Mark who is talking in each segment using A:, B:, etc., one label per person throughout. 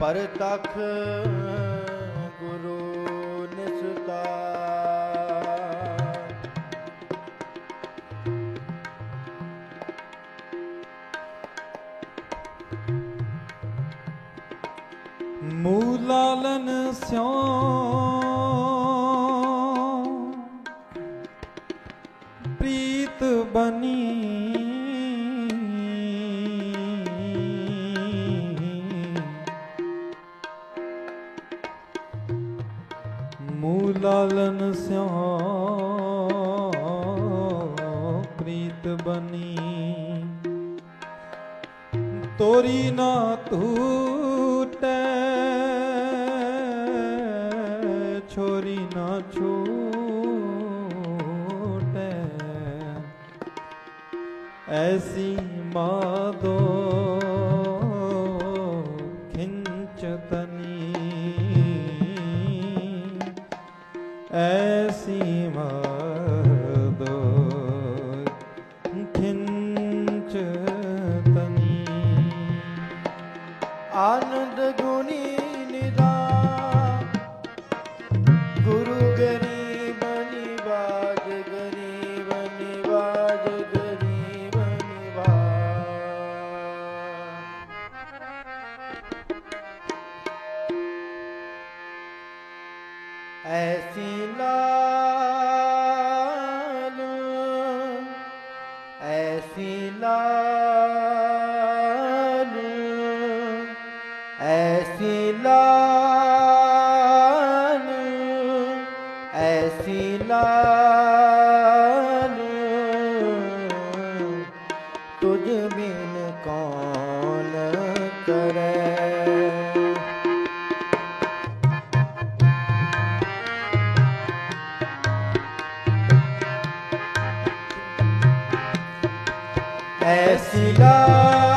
A: ਪਰ ਤਖ ਗੁਰੂ ਨਿਸਤਾਰ।
B: ਮੂਲਾਲਨ ਸਿਉ ਪ੍ਰੀਤ ਬਨੀ ਨਾ ਛੋਰੀ ਨਾ ਛੂਟੈ ਐਸੀ ਮਾਦੋ
A: ਆਨੰਦ ਗੁਣੀ ਨਿਦਾਨ ਗੁਰੂ ਗਰੀਬ ਨਿਵਾਜ ਗਰੀਬ ਨਿਵਾਜ ਗਰੀਬ ਨਿਵਾਜ। ਐਸੀ ਲਾਲ ਐਸੀ ਲਾਲ ਲਾਲ ਐਸੀ ਲਾਲ। ਤੁਝ ਬਿਨ ਕੌਣ ਕਰੇ? ਐਸੀ ਲਾਲ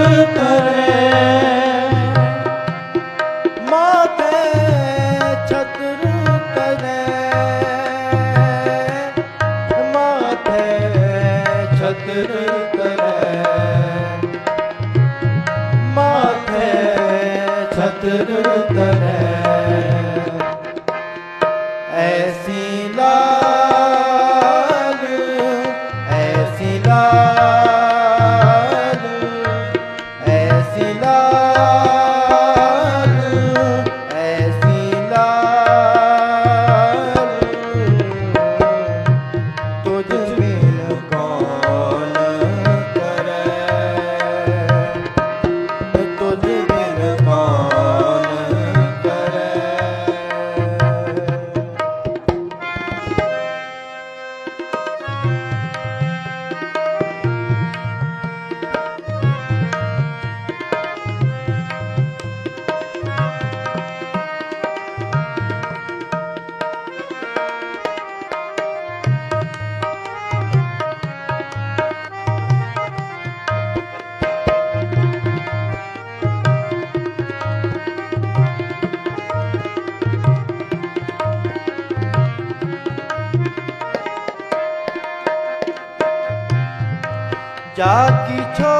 A: Rupa. যা কিছু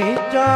A: ਨੀਚਾ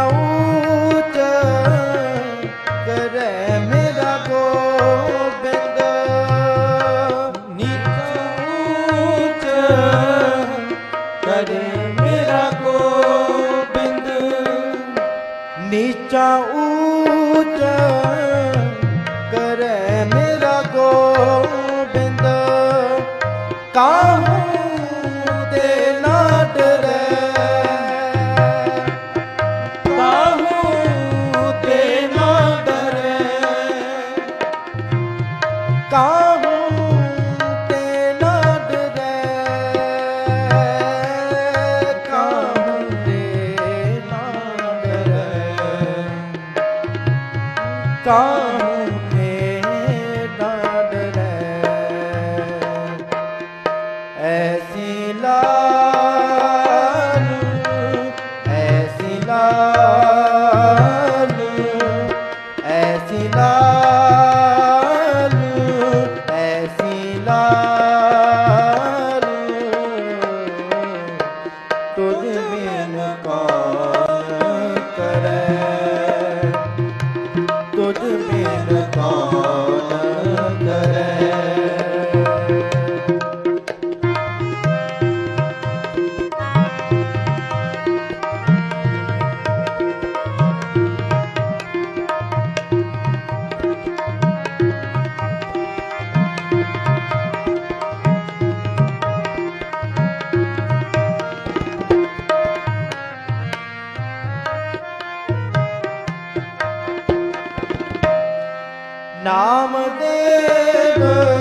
A: ਐਸੀ ਲਾਲ Amen.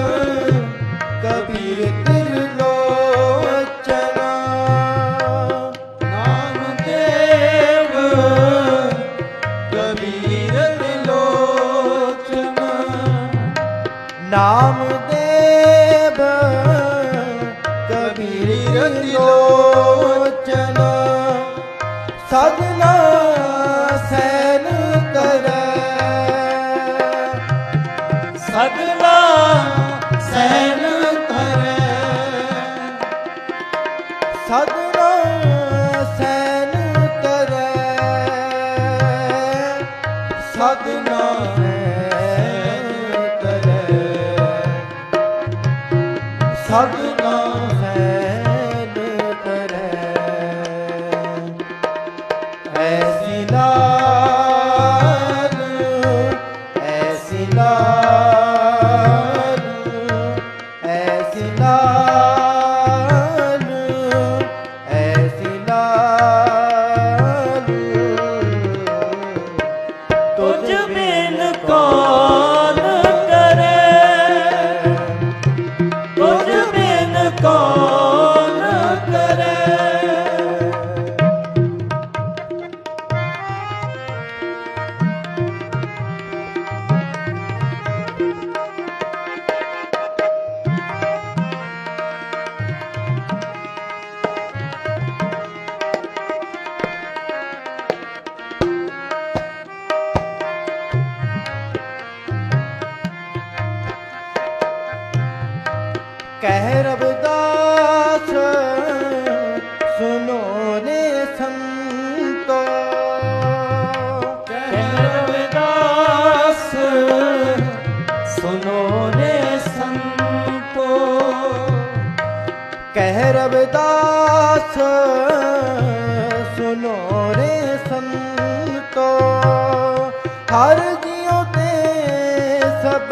B: रविदास सुनो
A: रे
B: संतो हर जियो ते सब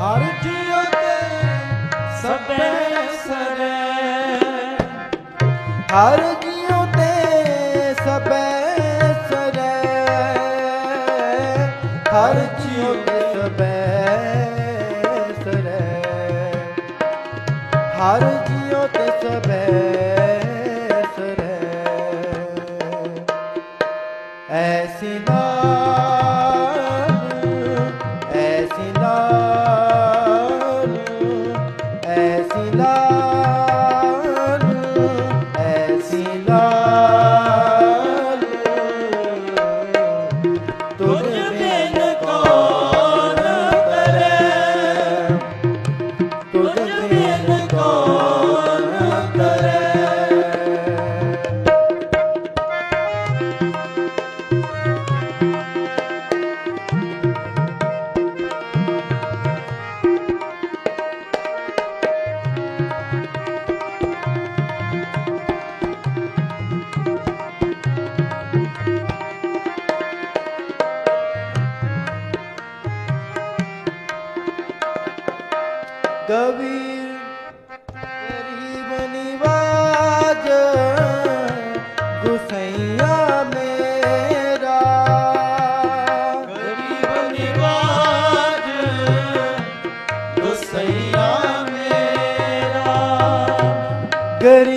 A: हर जियो ते सब हर ਹਰ
B: ਕਰੀ